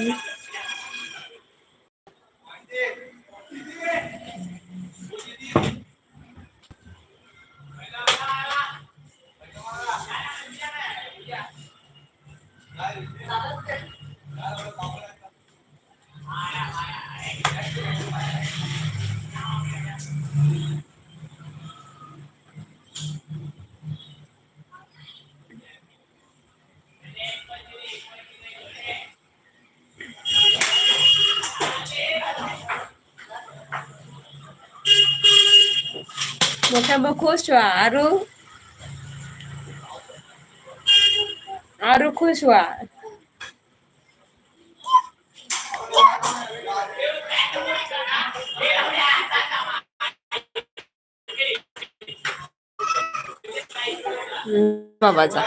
मोठा खुश व्हा आरू आरू खुश व्हा हम्म, बाबाचा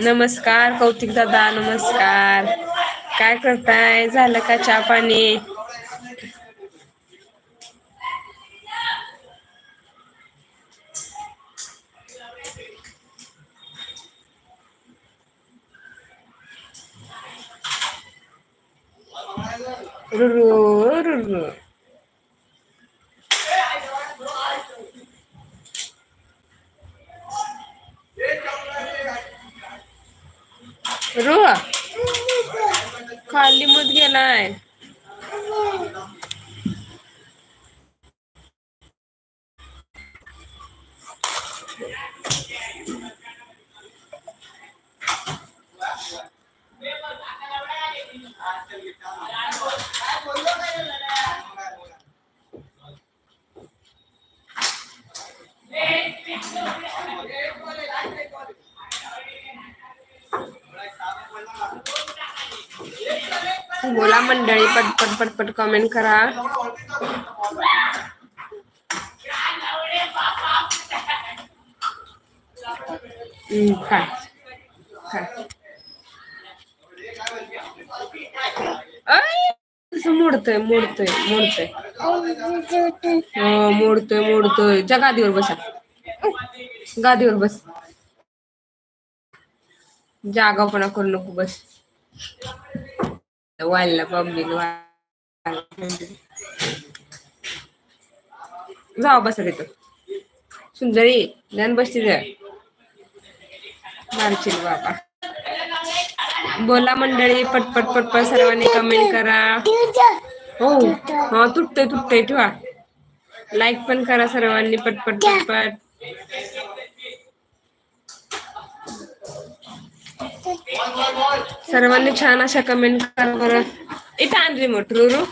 नमस्कार कौतिक दादा नमस्कार काय करताय? झालं का चहा पाणी? मंडळी पटपट पटपट कमेंट करा. हम्म, काय मोडतोय मोडतोय मोडतोय. हो मोडतोय मोडतोय. ज्या गादीवर बसा. गादीवर बस. जागापणा करू नको बस. वाढला पब्लिक जाऊ बसा तिथं सुंदरी ज्ञान बसते त्या मारशील बाबा बोला मंडळी पटपट पटपट सर्वांनी कमेंट करा हो हा तुटतंय तुटतंय ठेवा लाईक पण करा सर्वांनी पटपट पटपट सर्वांनी छान अशा कमेंट करा बरं. इथं आण रिमोट रुरू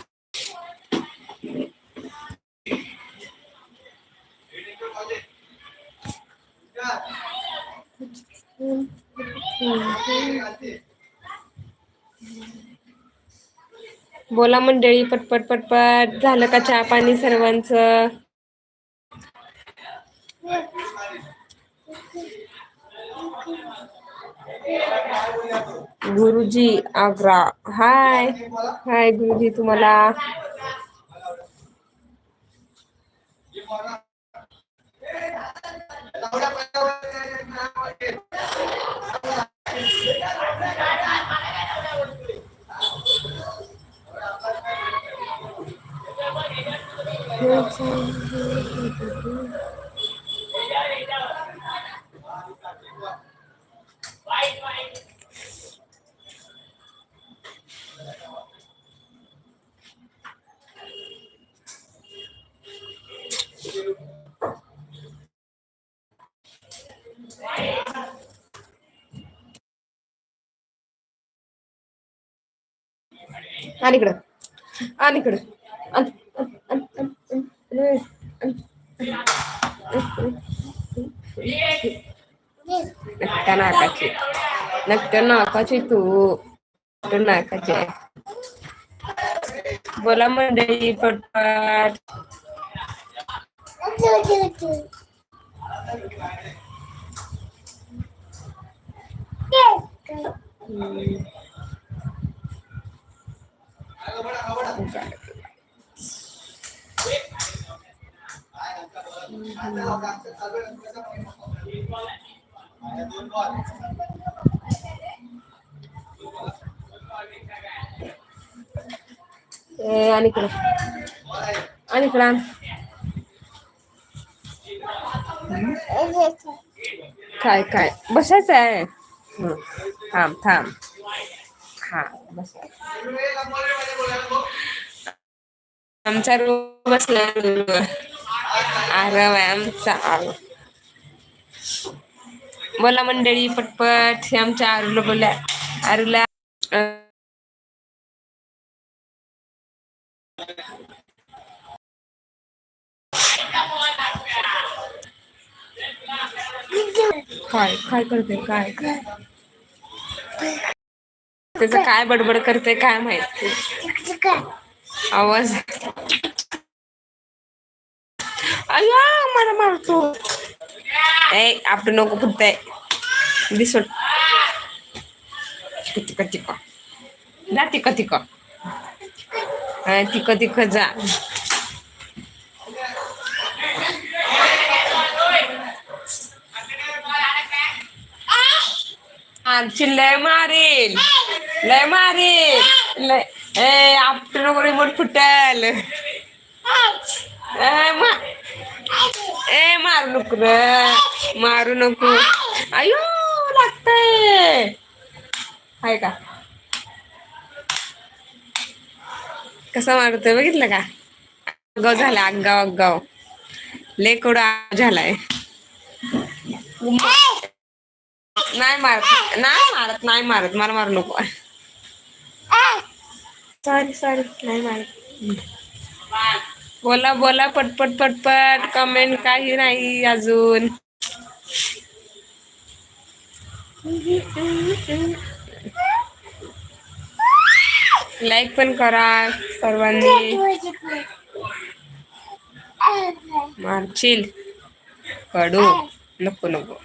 बोला मंडळी पटपट पटपट. झालं का चहा पाणी सर्वांचं? गुरुजी आग्रा. हाय हाय गुरुजी तुम्हाला? आणि इकडं आणि इकडं आण, आण, आण, आण, आण, आण, आण. नक्का नाकाची नक्का नाकाची तू नक्का नाकाची आहे. बोला मंडळी पटपट हम्म. ए आणि इकडं. आणि काय काय? बसायचं आहे थांब थांब. हा बस आमचा रूम बसला आराम आहे आमचा बोला मंडळी पटपट हे आमच्या आरूला बोला आरूला काय काय करते काय काय? त्याचं काय बडबड करते काय माहीत? आवाज. अय्या मला मारतो. ए आपलं नको फुटतंय. दिसो तिक तिक जा तिक तिक. तिक तिक जा. आमची मारेल लय मारेल लय ए आपलं नको रिमोट फुटल. ए ए मारू नको रे मारू नको. अयो लागतंय. हाय का? कसा मारतोय बघितलं का? अगाव झाला अगाव अगाव लय कोड झालाय. नाही मारत नाही मारत नाही मारत. मला मारू नको. सॉरी सॉरी नाही माहीत. बोला बोला पटपट पटपट. कमेंट काही नाही अजून. लाईक पण करा सर्वांनी. मारशील? कडू. नको नको.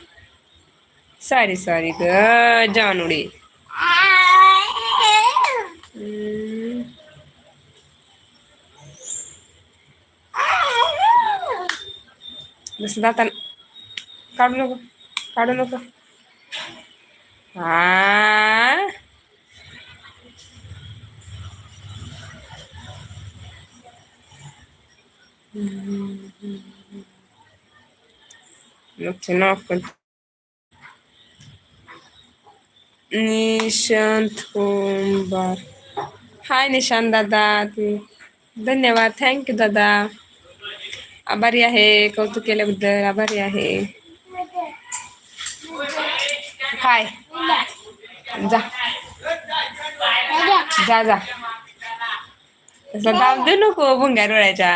सॉरी सॉरी ग जानुडी. जसं दाता काढू नको काढू नको हा नको निशांत कुंभार हाय निशांत दादा तू धन्यवाद थँक्यू दादा आभारी आहे कौतुक केल्याबद्दल आभारी आहे. काय जा. जा जा. तसं दाब देऊ नको भुंग्या डोळ्याच्या.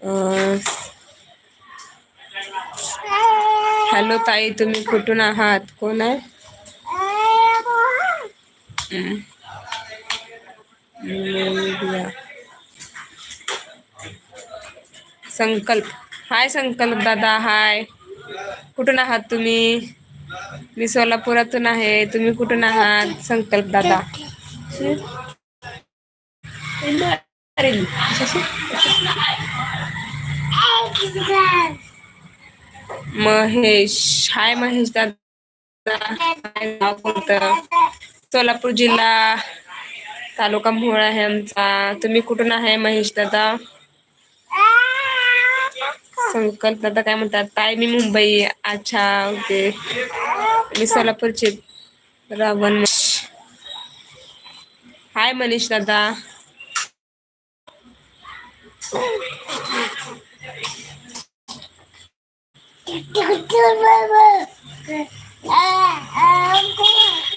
Uh, हॅलो ताई तुम्ही कुठून आहात? कोण आहे. संकल्प. हाय संकल्प दादा हाय. कुठून आहात तुम्ही? मी सोलापुरातून आहे. तुम्ही कुठून आहात? संकल्प दादा. महेश. हाय महेश दादा. कोणतं सोलापूर जिल्हा तालुका मोहळ आहे आमचा. तुम्ही कुठून आहे महेश दादा? संकल्प दादा काय म्हणतात? ताई मी मुंबई. अच्छा ओके. मी सोलापूरचे रावण. हाय मनीष दादा.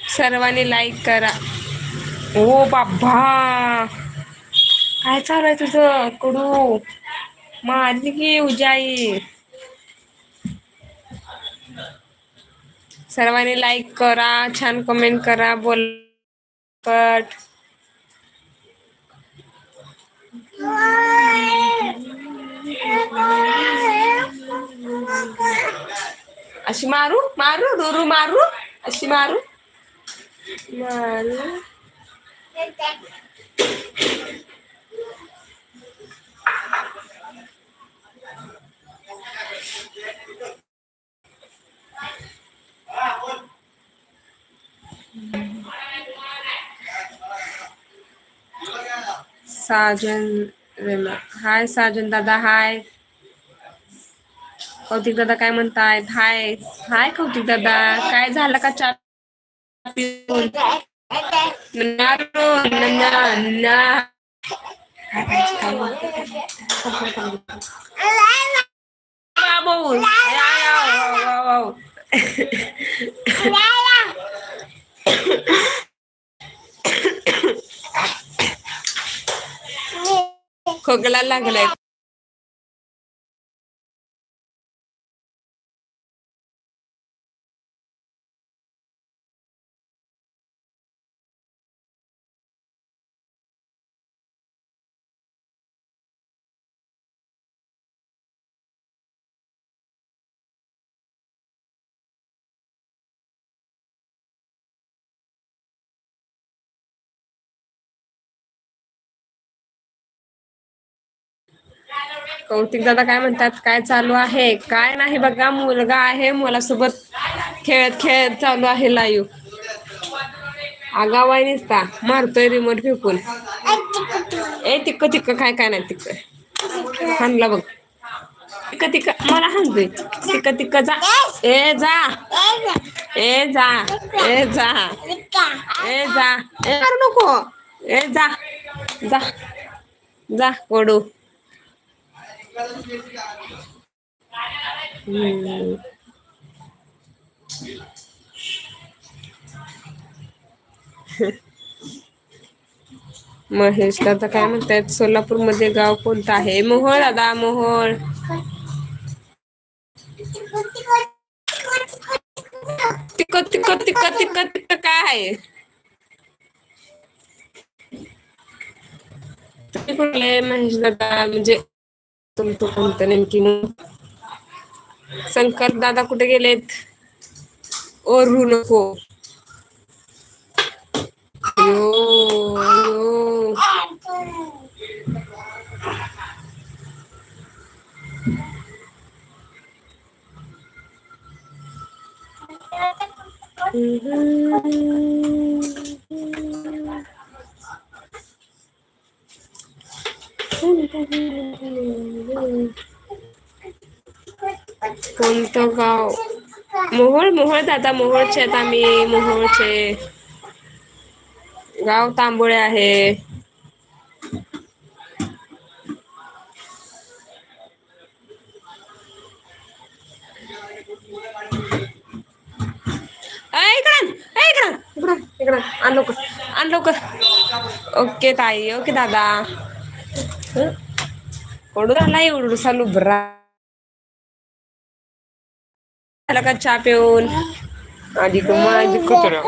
सर्वांनी लाईक करा. ओ बाबा. काय चालू आहे तुझं? कडू. माझी की उजाई. सर्वांनी लाईक करा छान कमेंट करा बोल. पट. अशी मारू मारू रुरू मारू अशी मारू मारू साजन रेमा हाय साजन दादा हाय कौतिक दादा काय म्हणतायत? हाय. हाय कौतिक दादा. काय झालं का चार पिऊन? बाबू खोकला लागलाय. कौतिक दादा काय म्हणतात? काय चालू आहे? काय नाही बघा मुलगा आहे. मुलासोबत खेळत खेळत चालू आहे लाईव्ह आगाव आहे निसता. मारतोय रिमोट फेकून. ए तिक्क तिक्क काय काय नाही तिक्क हाणला बघ. तिक्क तिक्क मला हाणतोय. तिक्क तिक्क जा. ए जा. ए जा. ए जा. ए जा. ए नको. ए जा. जा. जा कोडू महेश दादा काय म्हणतात सोलापूरमध्ये गाव कोणतं आहे? मोहोळ दादा मोहोळ. तिक तिक तिक तिक तिक काय आहे महेश दादा. म्हणजे तुमचं कोणतं नेमकी शंकर दादा कुठे गेलेत? ओरू नको। यो कोणतं गाव? मोहोळ मोहोळ दादा मोहोळचे आहेत आम्ही मोहोळचे. गाव तांबोळे आहे. अय, इकडं आण. इकडं इकडं आण लवकर आण लवकर. ओके ताई ओके दादा. हं? कोडू राहिला एवढूसा लुबरा झाला का चहा पिऊन? आधी माझी कुत्रा.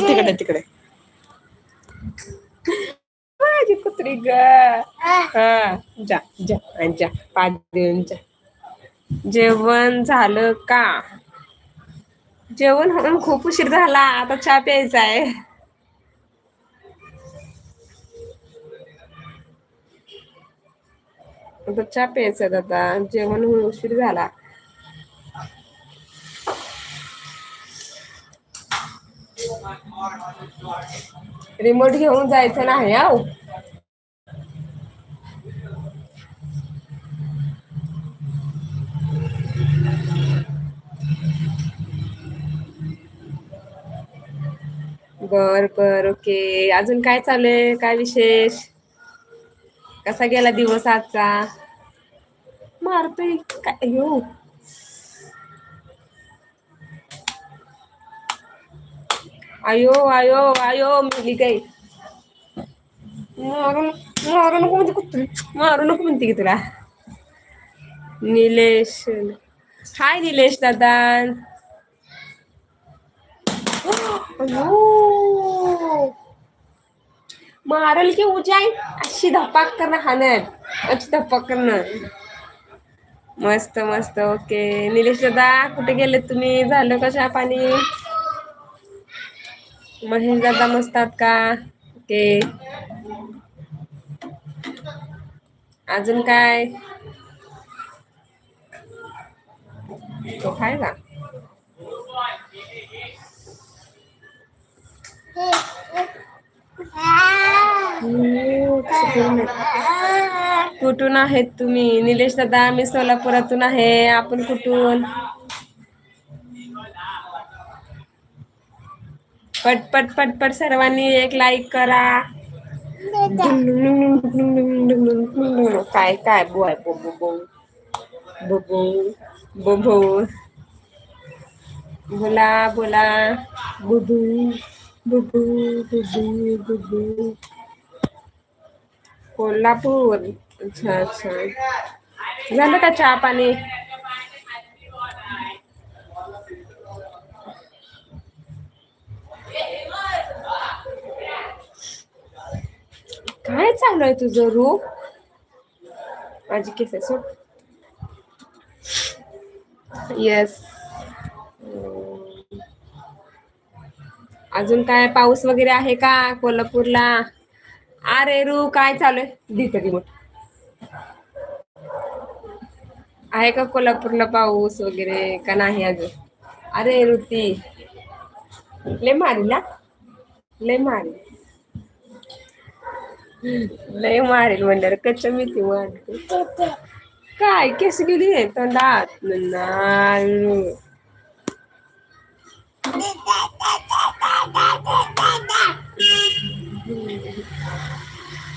तिकडे तिकडे. माझी कुत्री ग. हा जा जा जा पाच देऊन जा. जेवण झालं का? जेवण खूप उशीर झाला. आता चहा प्यायचा आहे आता चहा प्यायचा आता. जेवण होऊन उशीर झाला. रिमोट घेऊन जायचं नाही हा बर बर ओके अजून काय चालू आहे? काय विशेष? कसा गेला दिवस आजचा मारतोय काय हो आयो आयो आयो मिली गाई मारू मारू नको म्हणते कुत्री मारू नको म्हणते की तुला निलेश हाय निलेश दादा अयो मारल की उजाई अशी धपाक करणं हाणार अशी धपाक करणं. मस्त मस्त. ओके. निलेश दादा कुठे गेले तुम्ही? झालं का चहा पाणी? महेश दादा मस्तात का? ओके. अजून काय? तो काय का? कुठून आहेत तुम्ही? निलेश दादा आम्ही सोलापुरातून आहे. आपण कुठून? पटपट पटपट सर्वांनी एक लाईक करा. काय काय? बोय बोला बोला. बुधू बुबू बुबू बुबू कोल्हापूर अच्छा अच्छा झालं का चहा पाणी काय चालू आहे तुझं रूप माझी केस आहे सोड येस अजून काय पाऊस वगैरे आहे का कोल्हापूरला? अरे रू काय चालू आहे? दिसत रिमोट. आहे का कोल्हापूरला पाऊस वगैरे का नाही अजून? अरे ऋती लय मारीला लय मारी. लय मारेल म्हणल्यावर मी मिठी मारते काय केस गेली तोंडात?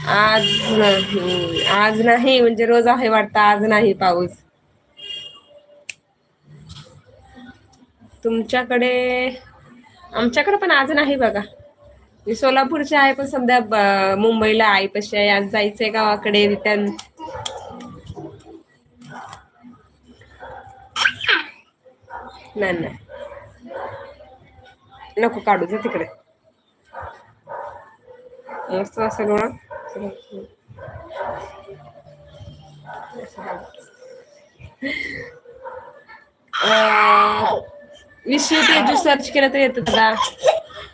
आज नाही. आज नाही म्हणजे रोज आहे वाटतं आज नाही पाऊस. तुमच्याकडे आमच्याकडे पण आज नाही बघा. मी सोलापूरचे आहे पण सध्या ब- मुंबईला आहे पशी आहे. आज जायचंय गावाकडे रिटर्न नाही नाही. नको काढू जा तिकडे. मस्त असं डोळा. अं, विश्व तेजू सर्च केलं तर येतं तुला.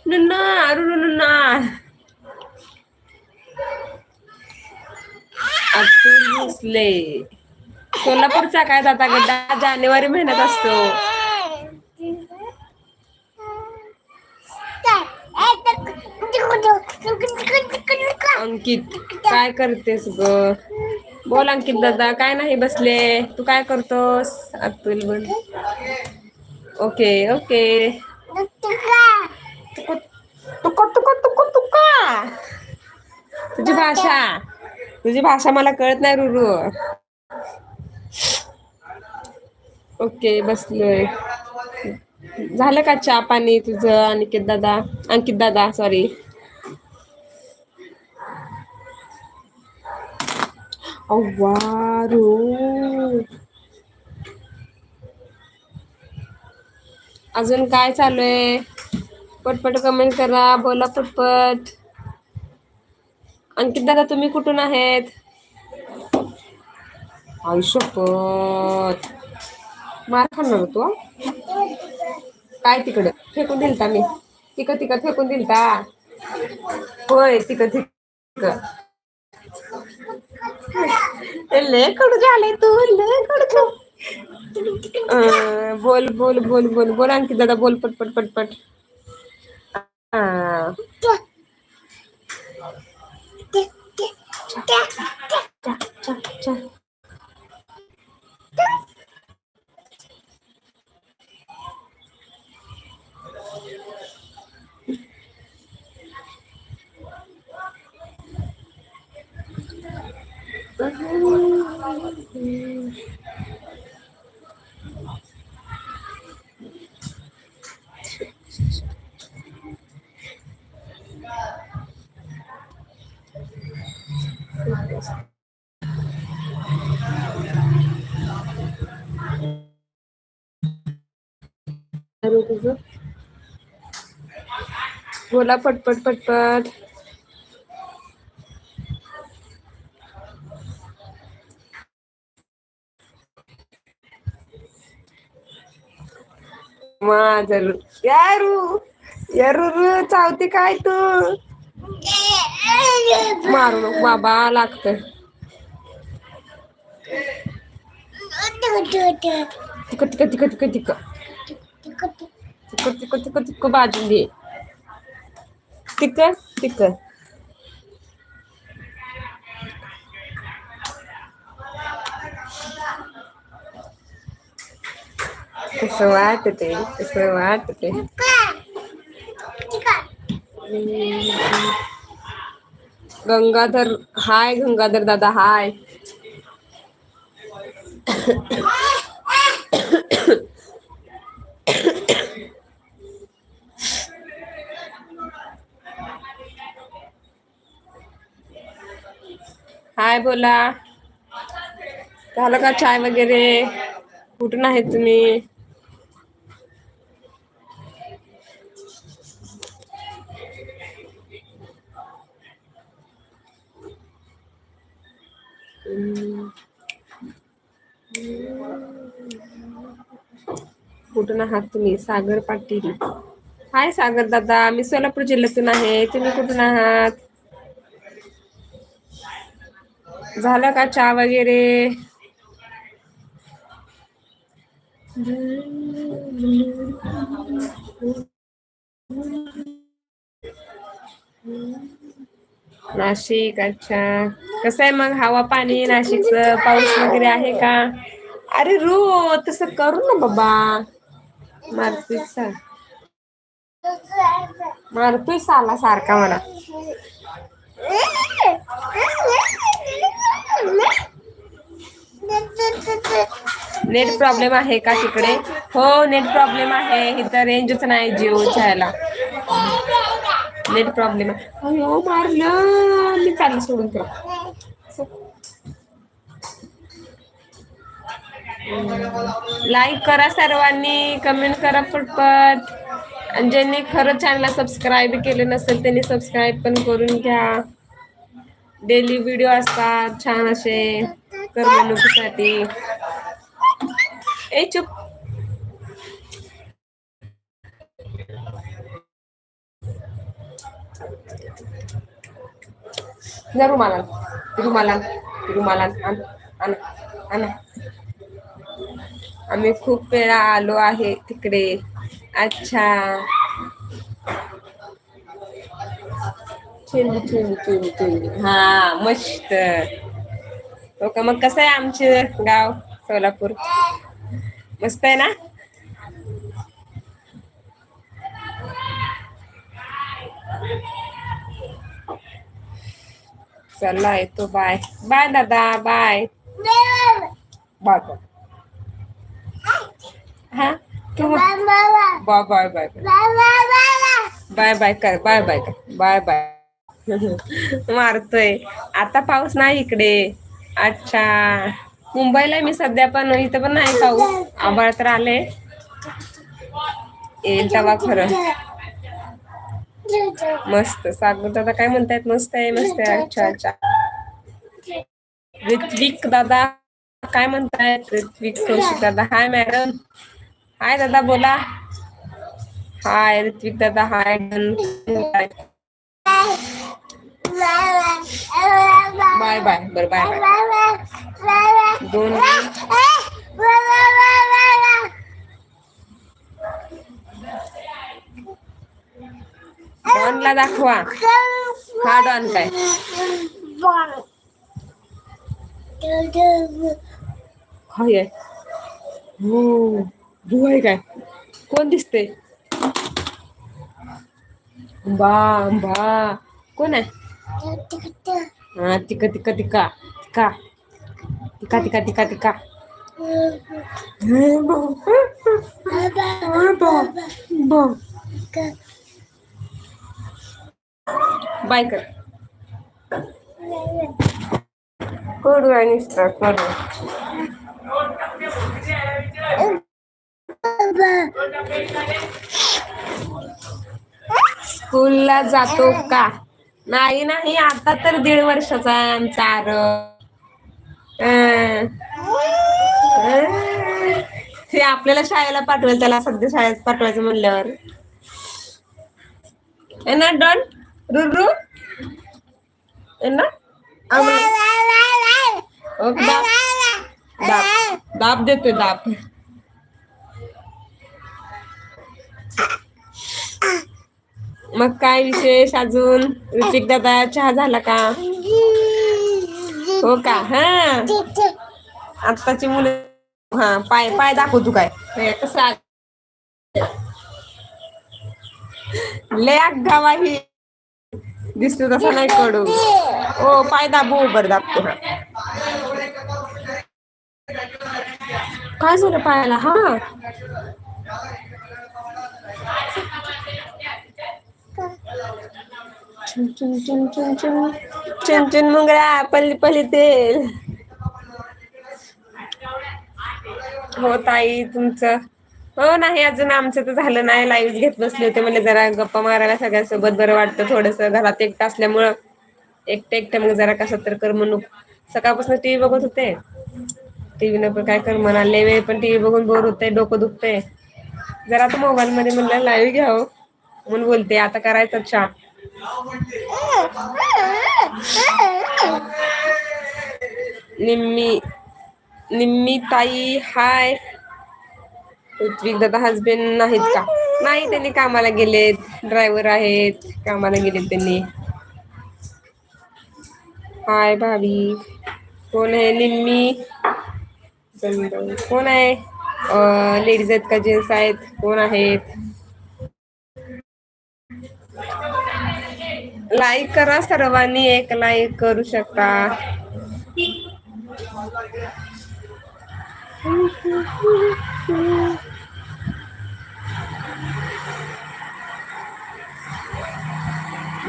नुन्ना अरुण नुन्ना. अतुल भोसले. कोल्हापूरचा काय दादा गड्डा जानेवारी महिन्यात असतो. अंकित काय करतेस ग? बोल अंकित दादा काय नाही बसले. तू काय करतोस? अतुल बोल. Okay okay. तुका तुका तुझी भाषा तुझी भाषा मला कळत नाही रुरू. ओके बसलोय. झालं का चहा पाणी तुझं अनिकेत दादा? अंकित दादा सॉरी अव्वारू. अजून काय चालू आहे? पटपट कमेंट करा बोला पटपट. अंकित दादा तुम्ही कुठून आहेत? आयुष्यपत मार खाणार होतो काय तिकडं? फेकून दिलता मी. तिकड तिकड फेकून दिलता. होय तिकड तिकड लय कडू झालंय तू लय कडू बोल बोल बोल बोल बोल आणखी दादा बोल पटपट पटपट अं, करू तुझ? बोला पटपट पटपट. चावती चावते काय तू? मारू नको बाबा लागत तिक तिक तिक तिक तिक. तिकड तिकड तिकड तिकड भाजून घे तिकड तिकड. कसं वाटते कसं गंगाधर हाय गंगाधर दादा हाय. हाय बोला. झालं का चाय वगैरे? कुठून आहे तुम्ही? कुठून आहात तुम्ही? सागर पाटील. हाय सागर दादा मी सोलापूर जिल्ह्यातून आहे. तुम्ही कुठून आहात? झालं का चहा वगैरे? नाशिक अच्छा. कसं आहे मग हवा पाणी नाशिकचं? पाऊस वगैरे आहे का? अरे रो तसं करू ना बाबा. मारतोय सा आला सारखा मला नेट प्रॉब्लेम आहे का तिकडे? हो नेट प्रॉब्लेम आहे. इथं रेंजच नाही जिओ ह्याला नेट प्रॉब्लेम आहे. अयो मारलं. मी चालू सोडून तुला. लाईक करा सर्वांनी कमेंट करा पटपट आणि ज्यांनी खरं चॅनलला सबस्क्राईब केले नसेल त्यांनी सबस्क्राईब पण करून घ्या. डेली व्हिडिओ असतात छान असे करमणुकीसाठी ए चुप. रुमाला रुमाला रुमाला आम्ही खूप वेळा आलो आहे तिकडे. अच्छा. चिंदी चिंदी चिंदी चिंदी हा मस्त. हो का? मग कसं आहे आमचे गाव सोलापूर? मस्त आहे ना? चला येतो. बाय. बाय दादा. बाय. Bye bye. हा? तू bye bye bye. Bye bye कर. बाय बाय कर. Bye bye. मारतोय. आता पाऊस नाही इकडे. अच्छा. मुंबईला मी सध्या पण इथं पण नाही पाऊस. आभाळ तर आले. येईल तवा खरं. मस्त. सागर दादा काय म्हणतायत? मस्त आहे मस्त आहे. अच्छा अच्छा. ऋत्विक दादा काय म्हणतायत? ऋत्विक कौशिक दादा. हाय मॅडम. हाय दादा बोला. हाय ऋत्विक दादा. हाय बाय बाय बर बाय बाय. दोन. डॉनला दाखवा. हा डॉन काय? काय हो, हो आहे काय? कोण दिसते बा बा कोण आहे? हा तिका तिका तिका तिका तिका तिका तिका तिका. बाय कर आहे नुसतं कडू स्कूलला जातो का? नाही नाही आता तर दीड वर्षाचा आहे आमचा आर ते आपल्याला शाळेला पाठवेल त्याला सध्या शाळेत पाठवायचं म्हणल्यावर. ना डन रुरू. ना आम्हाला- ओ, दाब दाब दाब देतोय दाब मग काय विशेष अजून? ऋतिक दादा चहा झाला का? हो का? हा. आत्ताची मुलं हा पाय पाय दाखव तू काय. कसा लय गावा ही दिसतो तसा नाही कडू. ओ पाय दाबू बर दाबतो. काय झालं पायाला? हा. चुन चुन चुन चुन चुन चुन चुन मुंगळा पल्ली पल्ली तेल हो ताई तुमचं हो नाही अजून आमचं तर झालं नाही लाईव्ह घेत बसले होते म्हणजे जरा गप्पा मारायला सगळ्यांसोबत बरं वाटतं थोडस घरात एकटं असल्यामुळं एकटं एकटं मग जरा कसं तर करमणूक सकाळपासून टीव्ही बघत होते टीव्ही पण काय कर म्हणा लय वेळ पण टीव्ही बघून बोर होतंय डोकं दुखतंय जरा आता मोबाईल मध्ये म्हणलं लाईव्ह घ्यावं म्हणून बोलते आता करायचं चहा निम्मी निम्मी ताई हाय. ऋत्विक दादा हसबेंड नाहीत का? नाही त्यांनी कामाला गेलेत. ड्रायव्हर आहेत. कामाला गेलेत त्यांनी. हाय भाभी. कोण आहे निम्मी? कोण आहे? लेडीज आहेत का? जेंट्स आहेत. कोण आहेत? लाईक करा सर्वांनी एक लाईक करू शकता.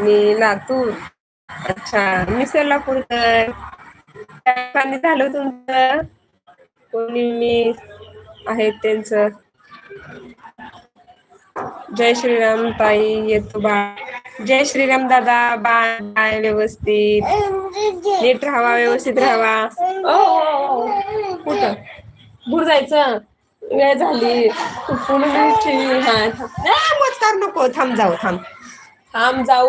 मी लातूर अच्छा मी सोलापूरकर. काय पाणी झालं तुमचं? कोणी मी आहेत त्यांचं? जय श्रीराम ताई येतो बा जय श्रीराम दादा बाय बाय व्यवस्थित. नीट राहावा व्यवस्थित राहावा. ओ, ओ, ओ. कुठं? बुड जायचं. वेळ झाली? हा मोजकार नको. थांब जाऊ थांब. थांब जाऊ.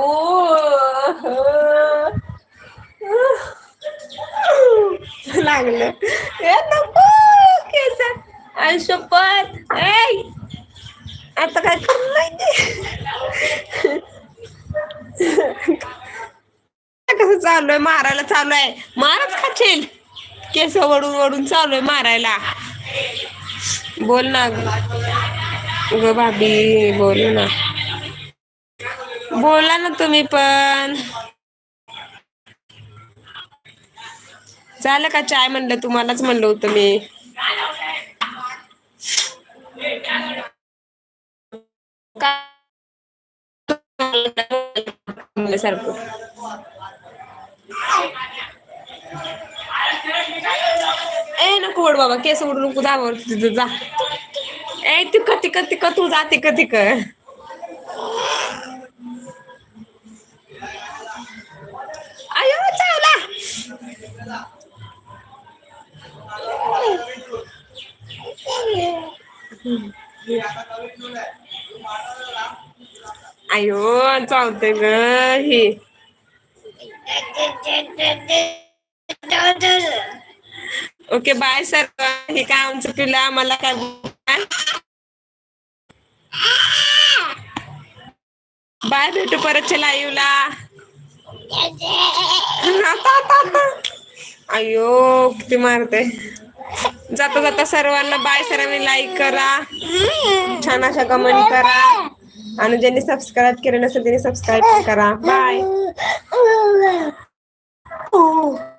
लागलं. ए नको. केस. आयुष्यपत आता काय करणार कसं चालू आहे मारायला चालू आहे मारच खाचेल केस वडून वडून चालू आहे मारायला. बोल ना ग भाभी बोल ना. बोला ना तुम्ही पण. झालं का चाय म्हणलं? तुम्हालाच म्हणलं होतं मी. सारखं ए नको ओढ बाबा केस ओढू नको जावर तिथं जा. ए तिक तिक तिक तू जा तिक तिक. अयो चावला. अयो चालते ग हे. Okay bye sir. हे काय आमचं तुला मला काय बाय भेटू परतच्या लाईव्हला आता अयो किती मारते जाता जाता सर्वांना बाय सर्वांनी लाईक करा. छान अशा कमेंट करा. आणि ज्यांनी सबस्क्राईब केलं नसेल त्यांनी सबस्क्राईब करा. बाय